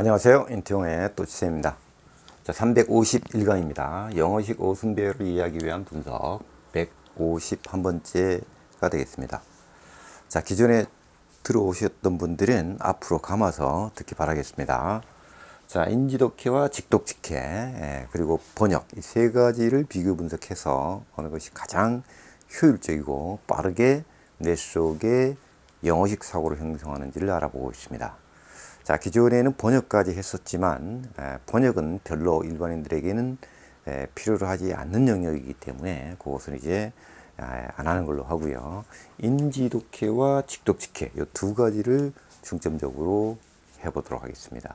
안녕하세요. 인태용의 또치쌤입니다. 자, 351강입니다. 영어식 오순배열을 이해하기 위한 분석 151번째가 되겠습니다. 자, 기존에 들어오셨던 분들은 앞으로 감아서 듣기 바라겠습니다. 자, 인지독해와 직독직해, 예, 그리고 번역, 이 세 가지를 비교 분석해서 어느 것이 가장 효율적이고 빠르게 뇌 속에 영어식 사고를 형성하는지를 알아보고 있습니다. 자, 기존에는 번역까지 했었지만, 에, 번역은 별로 일반인들에게는 에, 필요로 하지 않는 영역이기 때문에 그것은 이제 에, 안 하는 걸로 하고요. 인지독해와 직독직해, 이 두 가지를 중점적으로 해보도록 하겠습니다.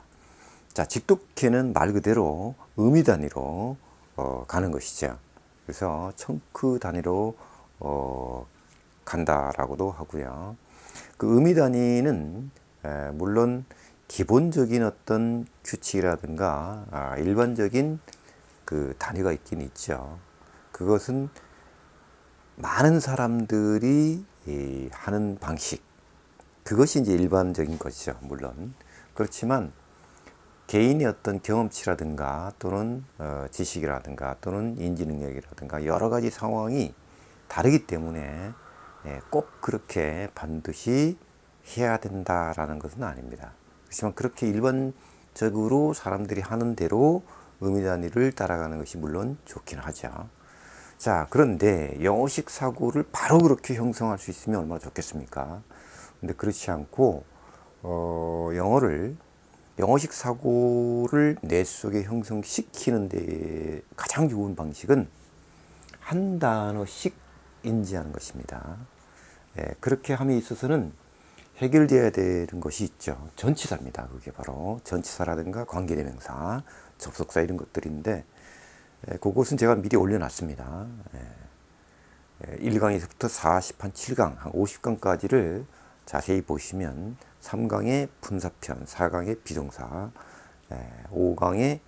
자, 직독해는 말 그대로 의미 단위로 어, 가는 것이죠. 그래서 청크 단위로 어, 간다라고도 하고요. 그 의미 단위는 에, 물론 기본적인 어떤 규칙이라든가 아, 일반적인 그 단위가 있긴 있죠. 그것은 많은 사람들이 이, 하는 방식 그것이 이제 일반적인 것이죠. 물론 그렇지만 개인의 어떤 경험치라든가 또는 어, 지식이라든가 또는 인지 능력이라든가 여러 가지 상황이 다르기 때문에 예, 꼭 그렇게 반드시 해야 된다라는 것은 아닙니다. 그렇지만 그렇게 일반적으로 사람들이 하는 대로 의미 단위를 따라가는 것이 물론 좋긴 하죠. 자, 그런데 영어식 사고를 바로 그렇게 형성할 수 있으면 얼마나 좋겠습니까? 근데 그렇지 않고, 어, 영어를, 영어식 사고를 뇌 속에 형성시키는 데 가장 좋은 방식은 한 단어씩 인지하는 것입니다. 예, 그렇게 함에 있어서는 해결돼야 되는 것이 있죠. 전치사입니다. 그게 바로 전치사라든가 관계대명사, 접속사 이런 것들인데 에, 그것은 제가 미리 올려놨습니다. 에, 1강에서부터 40, 한 7강, 한 50강까지를 자세히 보시면 3강의 분사편, 4강의 비동사, 에, 5강의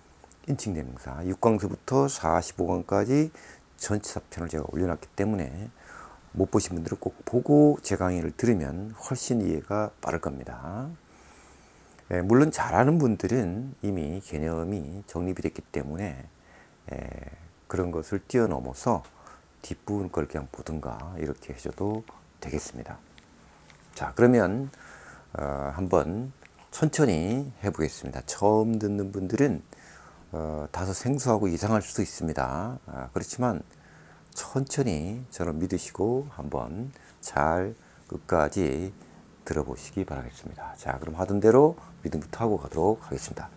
인칭대명사, 6강서부터 45강까지 전치사편을 제가 올려놨기 때문에 못 보신 분들은 꼭 보고 제 강의를 들으면 훨씬 이해가 빠를 겁니다. 예, 물론 잘하는 분들은 이미 개념이 정립이 됐기 때문에 예, 그런 것을 뛰어넘어서 뒷부분 걸 그냥 보든가 이렇게 해줘도 되겠습니다. 자, 그러면 어, 한번 천천히 해보겠습니다. 처음 듣는 분들은 어, 다소 생소하고 이상할 수도 있습니다. 아, 그렇지만 천천히 저를 믿으시고 한번 잘 끝까지 들어보시기 바라겠습니다. 자, 그럼 하던 대로 믿음부터 하고 가도록 하겠습니다.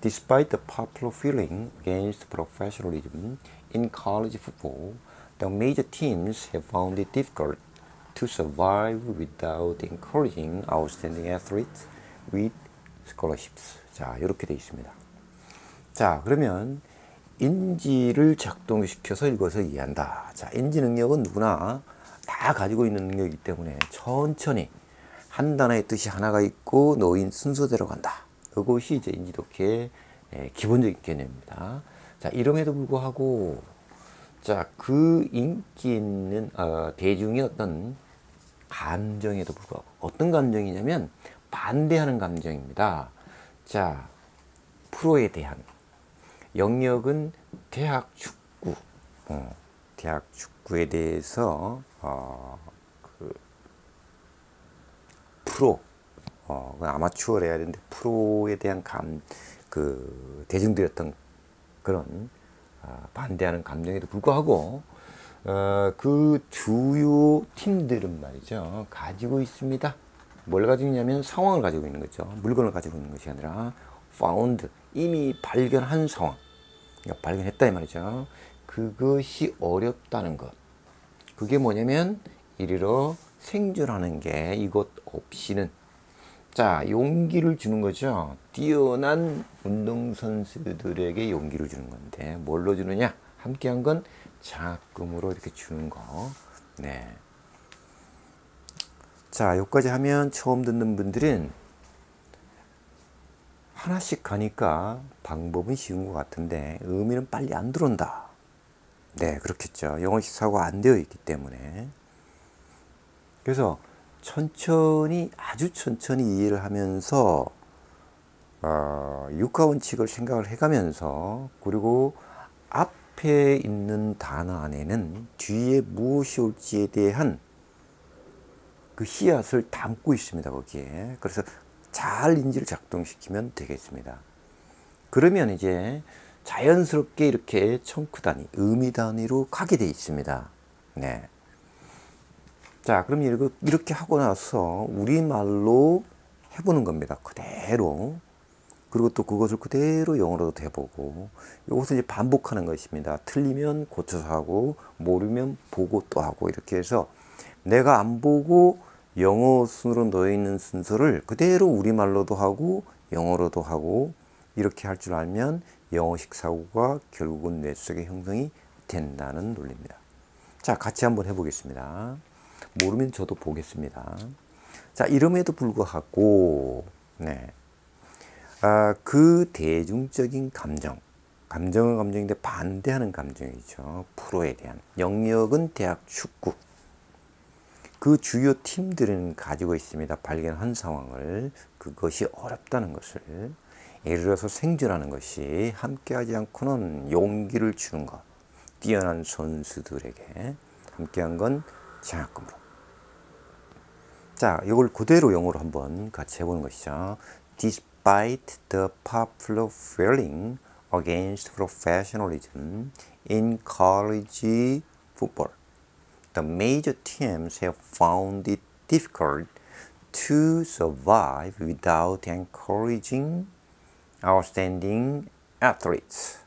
Despite the popular feeling against professionalism in college football, the major teams have found it difficult to survive without encouraging outstanding athletes with scholarships. 자, 이렇게 되어 있습니다. 자, 그러면 인지를 작동시켜서 읽어서 이해한다. 자, 인지 능력은 누구나 다 가지고 있는 능력이기 때문에 천천히 한 단어의 뜻이 하나가 있고 놓인 순서대로 간다. 그것이 이제 인지독해의 기본적인 개념입니다. 자, 이름에도 불구하고 자, 그 인기 있는 어, 대중의 어떤 감정에도 불구하고 어떤 감정이냐면 반대하는 감정입니다. 자, 프로에 대한 영역은 대학 축구, 어, 대학 축구에 대해서 어, 그 프로, 어, 아마추어를 해야 되는데 프로에 대한 감, 그 대중들의 어떤 그런 어, 반대하는 감정에도 불구하고 어, 그 주요 팀들은 말이죠 가지고 있습니다. 뭘 가지고 있냐면 상황을 가지고 있는 거죠. 물건을 가지고 있는 것이 아니라 found 이미 발견한 상황 발견했다 이 말이죠. 그것이 어렵다는 것. 그게 뭐냐면 이리로 생존하는 게 이것 없이는 자 용기를 주는 거죠. 뛰어난 운동선수들에게 용기를 주는 건데 뭘로 주느냐? 함께한 건 장학금으로 이렇게 주는 거. 네. 자 여기까지 하면 처음 듣는 분들은 하나씩 가니까 방법은 쉬운 것 같은데 의미는 빨리 안 들어온다. 네, 그렇겠죠. 영어식 사고가 안 되어 있기 때문에. 그래서 천천히, 아주 천천히 이해를 하면서 어, 육하 원칙을 생각을 해가면서 그리고 앞에 있는 단어 안에는 뒤에 무엇이 올지에 대한 그 씨앗을 담고 있습니다 거기에 그래서 잘 인지를 작동시키면 되겠습니다 그러면 이제 자연스럽게 이렇게 청크 단위, 의미 단위로 가게 돼 있습니다 네. 자 그럼 이렇게, 하고 나서 우리말로 해보는 겁니다 그대로 그리고 또 그것을 그대로 영어로도 해보고 이것을 이제 반복하는 것입니다. 틀리면 고쳐서 하고 모르면 보고 또 하고 이렇게 해서 내가 안 보고 영어 순으로 놓여 있는 순서를 그대로 우리말로도 하고 영어로도 하고 이렇게 할 줄 알면 영어식 사고가 결국은 뇌 속에 형성이 된다는 논리입니다. 자, 같이 한번 해보겠습니다. 모르면 저도 보겠습니다. 자, 이름에도 불구하고, 네. 아, 그 대중적인 감정, 감정은 감정인데 반대하는 감정이죠. 프로에 대한. 영역은 대학 축구. 그 주요 팀들은 가지고 있습니다. 발견한 상황을. 그것이 어렵다는 것을. 예를 들어서 생존하는 것이 함께하지 않고는 용기를 주는 것. 뛰어난 선수들에게 함께한 건 장학금으로. 자, 이걸 그대로 영어로 한번 같이 해보는 것이죠. despite the popular feeling against professionalism in college football. The major teams have found it difficult to survive without encouraging outstanding athletes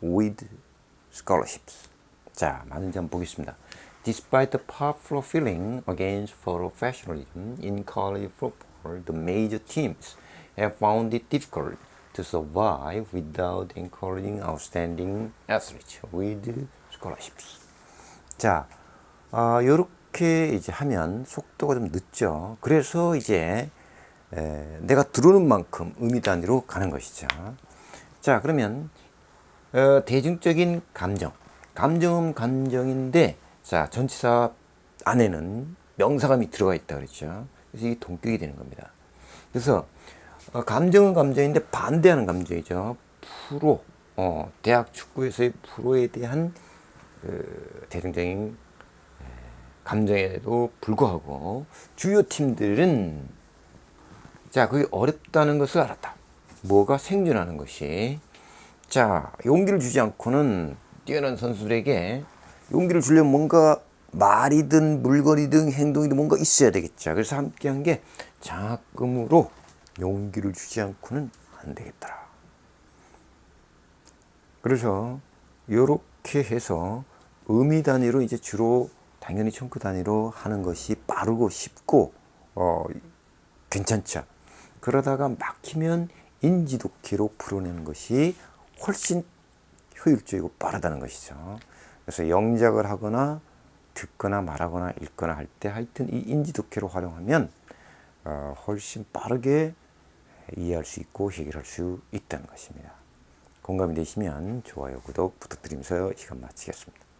with scholarships. 자, 많은지 한번 보겠습니다. Despite the popular feeling against professionalism in college football, the major teams have found it difficult to survive without encouraging outstanding athletes with scholarships. 자, 어, 이렇게 이제 하면 속도가 좀 늦죠. 그래서 이제 에, 내가 들어오는 만큼 의미 단위로 가는 것이죠. 자, 그러면 어, 대중적인 감정, 감정은 감정인데, 자 전치사 안에는 명사감이 들어가 있다 그랬죠. 그래서 이게 동격이 되는 겁니다. 그래서 어, 감정은 감정인데 반대하는 감정이죠. 프로, 어, 대학 축구에서의 프로에 대한 그 대중적인 감정에도 불구하고 주요 팀들은 자 그게 어렵다는 것을 알았다. 뭐가 생존하는 것이 자 용기를 주지 않고는 뛰어난 선수들에게 용기를 주려면 뭔가 말이든 물건이든 행동이든 뭔가 있어야 되겠죠. 그래서 함께 한 게 장학금으로 용기를 주지 않고는 안 되겠더라. 그래서 이렇게 해서 의미 단위로 이제 주로 당연히 청크 단위로 하는 것이 빠르고 쉽고 어, 괜찮죠. 그러다가 막히면 인지도키로 풀어내는 것이 훨씬 효율적이고 빠르다는 것이죠. 그래서 영작을 하거나 듣거나 말하거나 읽거나 할 때 하여튼 이 인지도키로 활용하면 어, 훨씬 빠르게 이해할 수 있고 해결할 수 있다는 것입니다. 공감이 되시면 좋아요, 구독 부탁드리면서 시간 마치겠습니다.